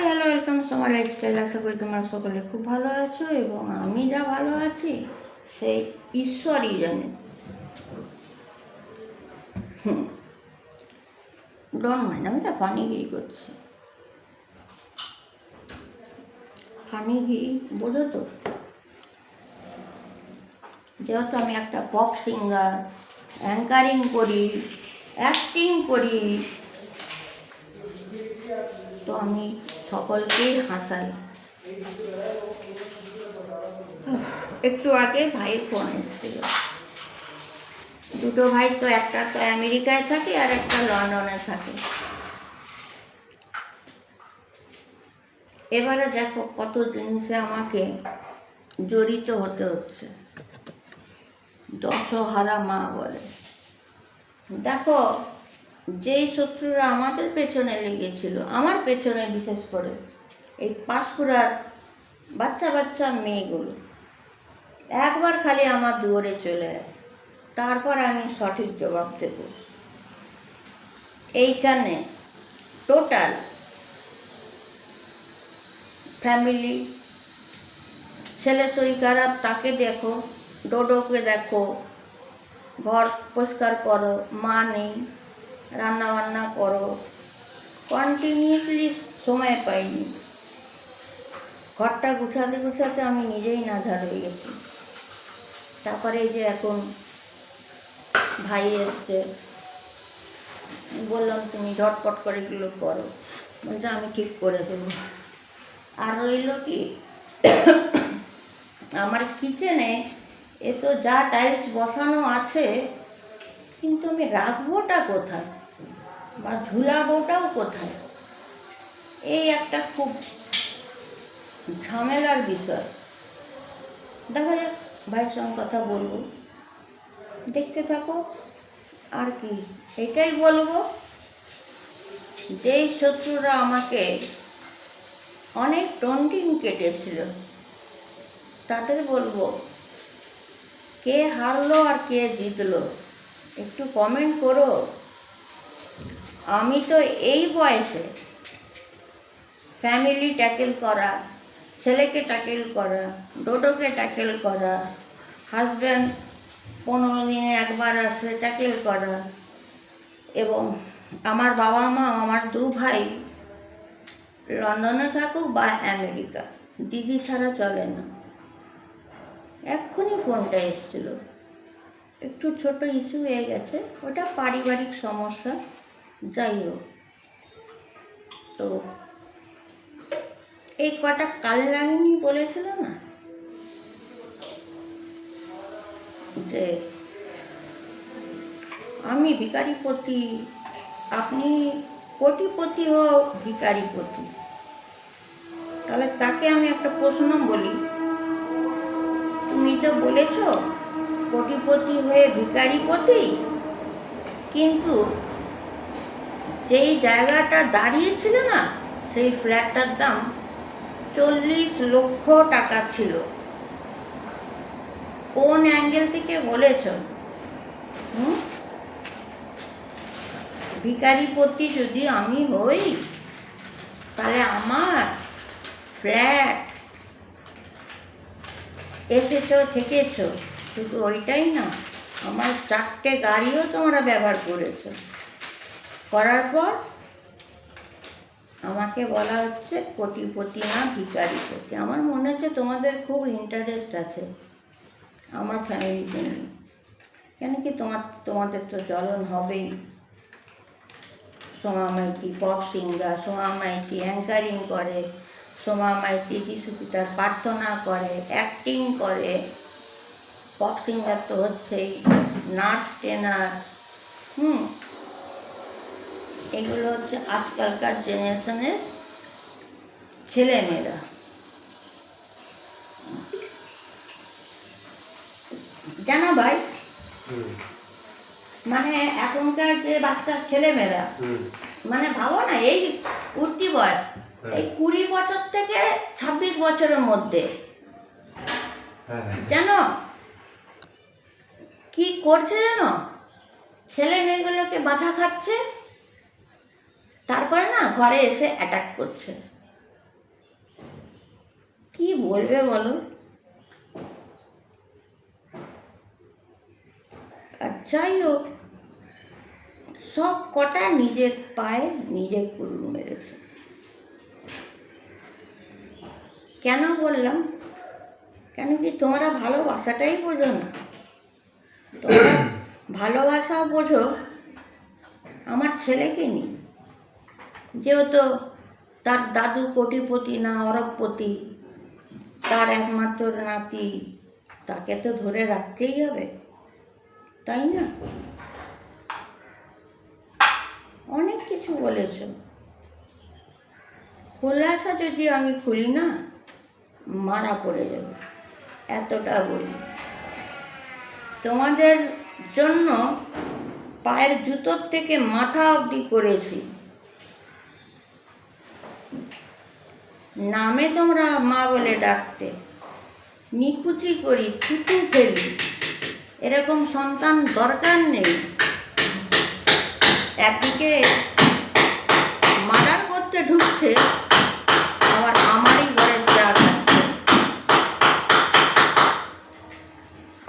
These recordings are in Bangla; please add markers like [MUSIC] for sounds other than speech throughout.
হাই হ্যালো ওয়েলকাম সোমার লাইফস্টাইল আশা করি তোমরা সকলে খুব ভালো আছো এবং আমি যা ভালো আছি, সেই ঈশ্বরই জানে। ডন মাইন্ড আমি না ফানিগিরি করছি। ফানিগিরি, বোঝো তো? যেহেতু আমি একটা পপ সিঙ্গার অ্যাঙ্কারিং করি অ্যাক্টিং করি, তো আমি সকলকেই হাসাই। একটু আগে ভাইয়ের ফোন এসেছিল। দুটো ভাই তো একটা তো আমেরিকায় থাকে আর একটা লন্ডনে থাকে। এবারে দেখো কত জিনিসে আমাকে জড়িত হতে হচ্ছে। দশহারা মা বলে। দেখো যেই শত্রুরা আমাদের পেছনে লেগেছিল, আমার পেছনে বিশেষ করে, এই পাঁশকুড়ার বাচ্চা বাচ্চা মেয়েগুলো, একবার খালি আমার দুয়ারে চলে তারপর আমি সঠিক জবাব দেব। এইখানে টোটাল ফ্যামিলি ছেলে শরীর খারাপ, তাকে দেখো, ডোডোকে দেখো, ঘর পরিষ্কার করো, মা নেই। রান্না বান্না করো। কন্টিনিউসলি সময় পাইনি। ঘরটা গুছাতে গুছাতে আমি নিজেই নাঝার হয়ে গেছি। তারপরে এই যে এখন ভাই এসছে। বললাম, তুমি ঝটপট করে এগুলো করো। বলছে, আমি ঠিক করে দেবো। আর রইল কি, আমার কিচেনে এ তো যা টাইলস বসানো আছে, কিন্তু আমি রাখবোটা কোথায়? বা ঝুলাবোটাও কোথায়? এই একটা খুব ঝামেলার বিষয়। দেখা যাক, ভাইয়ের সঙ্গে কথা বলব। দেখতে থাকো, আর কি এটাই বলব যেই শত্রুরা আমাকে অনেক টন্টিং কেটেছিল। তাদের বলব, কে হারলো আর কে জিতলো, একটু কমেন্ট করো। আমি তো এই বয়সে ফ্যামিলি ট্যাকেল করা, ছেলেকে ট্যাকেল করা, ডোডোকে ট্যাকেল করা হাজব্যান্ড পনেরো দিনে একবার আসে ট্যাকেল করা এবং আমার বাবা মা, আমার দু ভাই লন্ডনে থাকুক বা আমেরিকা দিদি ছাড়া চলে না। এক্ষুনি ফোনটা এসেছিল। একটু ছোট ইস্যু হয়ে গেছে, ওটা পারিবারিক সমস্যা। যাই হোক তো এই কটা কাল্যাণী বলেছিল না? যে আমি ভিকারিপতি, আপনি কোটিপতি হোক ভিকারিপতি। তাহলে তাকে আমি একটা প্রশ্ন বলি। তুমি তো বলেছ কোটিপতি হয়ে ভিকারিপতি, কিন্তু যেই জায়গাটা দাঁড়িয়েছিল না, সেই ফ্ল্যাটটার দাম চল্লিশ লক্ষ টাকা ছিল। কোন অ্যাঙ্গেল থেকে বলেছ? ভিকারিপতি যদি আমি হই, তাহলে আমার ফ্ল্যাট এসেছ, থেকেছো। শুধু ওইটাই না, আমার চারটে গাড়িও তোমরা ব্যবহার করেছ। করার পর আমাকে বলা হচ্ছে কোটিপতি না ভিকারিপতি আমার মনে হচ্ছে তোমাদের খুব ইন্টারেস্ট আছে আমার ফ্যামিলিতে নিয়ে। কেন কি তোমার, তোমাদের তো জ্বলন হবেই। Soma Maiti pop singer Soma Maiti anchoring করে সোমা মাইতি যিশু পিতার প্রার্থনা করে অ্যাক্টিং করে। পপ সিঙ্গার তো হচ্ছেই নার্স ট্রেনার হুম এগুলো হচ্ছে আজকালকার জেনারেশনের ছেলেমেয়েরা। জানো ভাই? মানে এখনকার যে বাচ্চা ছেলেমেয়েরা মানে ভাবো না এই উঠতি বয়স এই কুড়ি বছর থেকে ছাব্বিশ বছরের মধ্যে। জানো? কি করছে জানো? ছেলে মেয়েগুলোকে বাধা খাচ্ছে। তারপরে না ঘরে এসে অ্যাটাক করছে। কি বলবে বলো আর যাই হোক, সব কটা নিজের পায়ে নিজে কুড়ুল মেরেছে। কেন বললাম? কেন কি তোমরা ভালোবাসাটাই বোঝো না? তোমরা ভালোবাসা বোঝো আমার ছেলেকে নি যেহেতু তার দাদু কোটিপতি না অরবপতি, তার একমাত্র নাতি, তাকে তো ধরে রাখতেই হবে, তাই না? অনেক কিছু বলেছ। খোলাসা যদি আমি খুলি না, মারা পড়ে যাবে, এতটা বলি। তোমাদের জন্য পায়ের জুতোর থেকে মাথা অবধি করেছি। নামে তোমরা মা বলে ডাকতে। নিকুচি করি থুতু ফেলি। এরকম সন্তান দরকার নেই। একদিকে মার্ডার করতে ঢুকছে, আবার আমারই ঘরের চা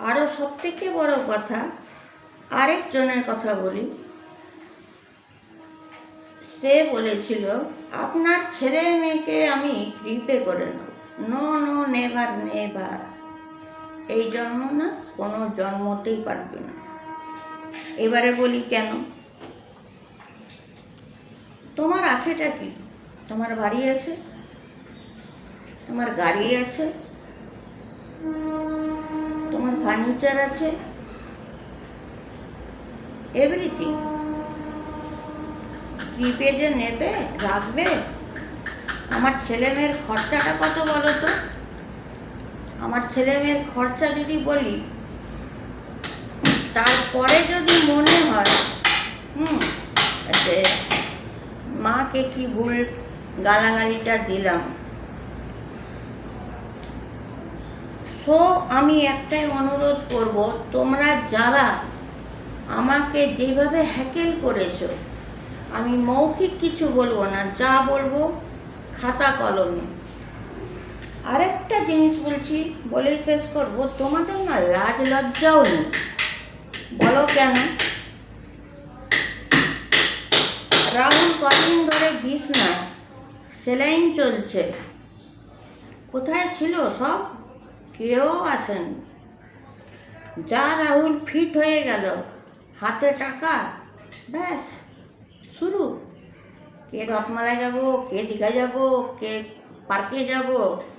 আরও সব থেকে বড় কথা, আরেকজনের কথা বলি। সে বলেছিল, আপনার ছেলে মেয়েকে আমি রিপে করে নেব। No no, never never. এই জন্ম না, কোনো জন্মতেই পারবে না। এবারে বলি, কেন? তোমার আছেটা কি? তোমার বাড়ি আছে? তোমার গাড়ি আছে? তোমার ফার্নিচার আছে? এভরিথিং। ট্রিপে যে নেবে, রাখবে? আমার ছেলে মেয়ের খরচাটা কত বলো তো? আমার ছেলে মেয়ের খরচা যদি বলি, তারপরে যদি মনে হয়, হুম, যে মাকে কি ভুল গালাগালিটা দিলাম। সো আমি একটাই অনুরোধ করব, তোমরা যারা আমাকে যেভাবে হ্যাকেল করেছ আমি মৌখিক কিছু বলব না, যা বলব খাতা কলমে। আরেকটা জিনিস বলছি, বলেই শেষ করব, তোমাদের না লাজ লজ্জাও নেই। বলো কেন? রাহুল কদিন ধরে বিষ না সেলাইন চলছে। কোথায় ছিল সব? কেউ আসেন। যা রাহুল ফিট হয়ে গেল, হাতে টাকা, ব্যাস। শুরু? কে রথমালায় যাব, কে দীঘা যাব, কে পার্কে যাব?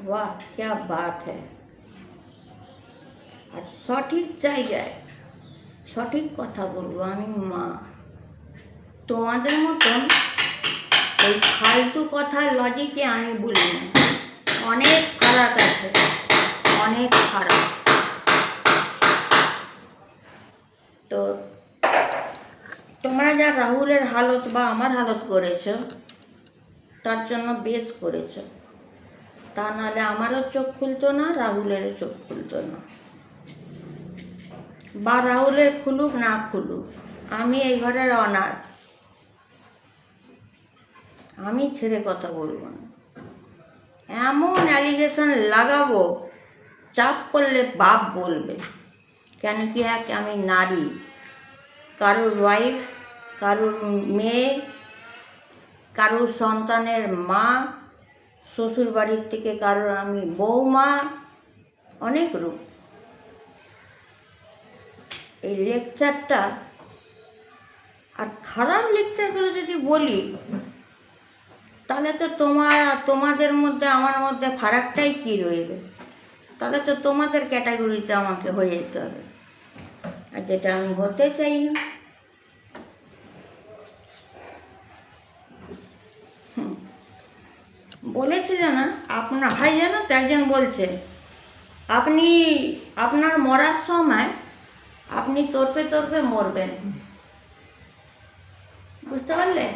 বাহ, ক্যা বাত হ্যাঁ আর সঠিক জায়গায় সঠিক কথা বলব আমি, মা। তোমাদের মতন ওই ফালতু কথার লজিকে আমি বলি না। অনেক খারাপ আছে, অনেক খারাপ। তো তোমরা যা রাহুলের হালত বা আমার হালত করেছ, তার জন্য বেশ করেছ। তা নাহলে আমারও চোখ খুলতো না, রাহুলেরও চোখ খুলতো না। বা রাহুলের খুলুক, না খুলুক, আমি এই ঘরের অনাথ। আমি ছেড়ে কথা বলব না। এমন অ্যালিগেশন লাগাবো, চাপ করলে বাপ বলবে, কেন কি এক আমি নারী, কারোর ওয়াইফ কারোর মেয়ে, কারোর সন্তানের মা, শ্বশুর বাড়ির থেকে কারোর আমি বৌমা, অনেক রূপ। এই লেকচারটা, আর খারাপ লেকচারগুলো যদি বলি, তাহলে তো তোমার, তোমাদের মধ্যে, আমার মধ্যে ফারাকটাই কী রইবে? তাহলে তো তোমাদের ক্যাটাগরিতে আমাকে হয়ে যেতে হবে। আর যেটা আমি হতে চাই না। বলেছিল না আপনার ভাই যেন তো একজন বলছে, আপনি, আপনার মরার সময় আপনি তরপে তরপে মরবেন। বুঝতে পারলে?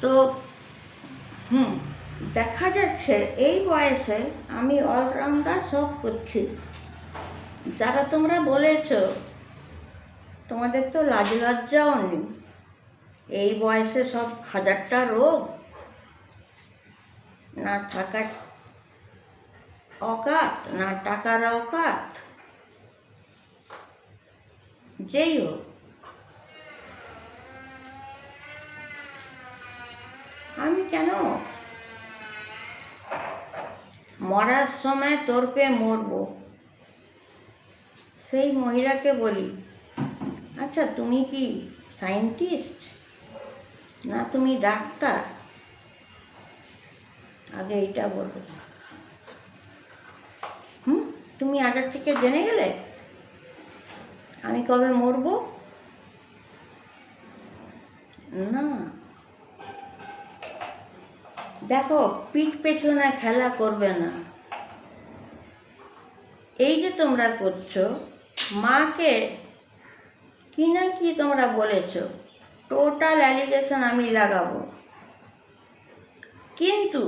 তো, হুম, দেখা যাচ্ছে এই বয়সে আমি অলরাউন্ডার সব করছি। যারা তোমরা বলেছ, তোমাদের তো লাজ লজ্জাও নেই। এই বয়সে সব হাজারটা রোগ। না থাকার অকাত না টাকার অকাত যেই হোক আমি কেন মরার সময় তোর পেয়ে মরবো সেই মহিলাকে বলি আচ্ছা তুমি কি সায়েন্টিস্ট না তুমি ডাক্তার আগে এইটা বলব। হুম? তুমি আগের থেকে জেনে গেলে? আমি কবে মরবো? না। দেখো, পিঠ পেছনে খেলা করবে না। এই যে তোমরা করছ, মাকে কি না কি তোমরা বলেছ টোটাল অ্যালিগেশন আমি লাগাবো। কিন্তু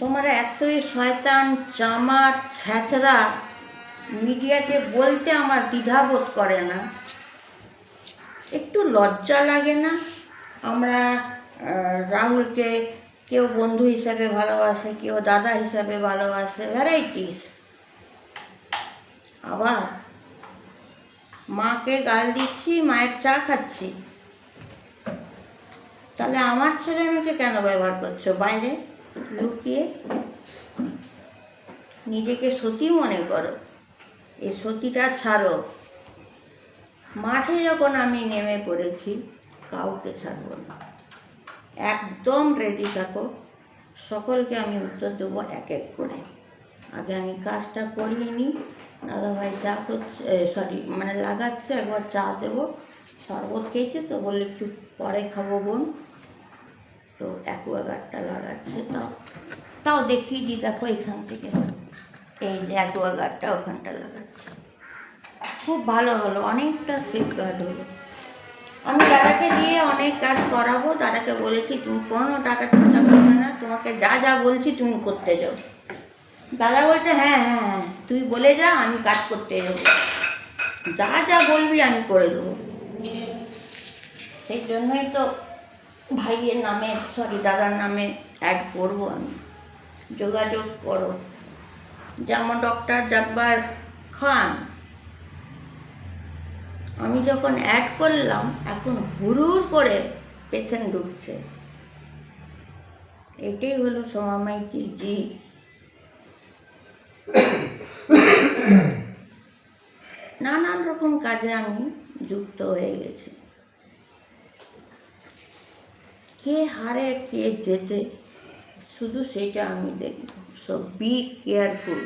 তোমরা এতই শয়তান, চামার ছ্যাচরা মিডিয়াকে বলতে আমার দ্বিধাবোধ করে না। একটু লজ্জা লাগে না? আমরা রাহুলকে কেউ বন্ধু হিসাবে ভালোবাসে, কেউ দাদা হিসাবে ভালোবাসে ভ্যারাইটিস আবার মাকে গাল দিচ্ছি, মায়ের চা খাচ্ছি। তাহলে আমার ছেলে মেয়েকে কেন ব্যবহার করছ বাইরে? লুকিয়ে নিজেকে সতী মনে করো। এই সতীটা ছাড়ো। মাঠে যখন আমি নেমে পড়েছি, কাউকে ছাড়বো না। একদম রেডি থাকো। সকলকে আমি উত্তর দেবো এক এক করে। আগে আমি কাজটা করিয়ে নিই। দাদাভাই চা করছে সরি মানে লাগাচ্ছে, একবার চা দেবো। শরবত খেয়েছে তো বললে একটু পরে খাব বোন। তো অ্যাকোয়াগার্ডটা লাগাচ্ছে, তাও তাও দেখিয়ে দিই, দেখো এখান থেকে। এই যে অ্যাকোয়াগার্ডটা ওখানটা লাগাচ্ছে। খুব ভালো হলো, অনেকটা সেফগার্ড হলো। আমি দাদাকে দিয়ে অনেক কাজ করাবো, দাদাকে বলেছি, তুমি কোনো টাকা চিন্তা করবে না, তোমাকে যা যা বলছি তুমি করতে যাও। দাদা বলছে হ্যাঁ হ্যাঁ হ্যাঁ তুই বলে যা, আমি কাজ করতে যাব। যা যা বলবি আমি করে দেবো। সেই জন্যই তো ভাইয়ের নামে সরি দাদার নামে অ্যাড করব আমি। যোগাযোগ করো। যেমন ডক্টর জব্বার খান, আমি যখন অ্যাড করলাম, এখন হুড়ুর করে পেছন ঢুকছে। এটাই হলো সোমা মাইতির জি [COUGHS] নানান রকম কাজে আমি যুক্ত হয়ে গেছি। কে হারে কে যেতে শুধু সেটা আমি দেখব। So be careful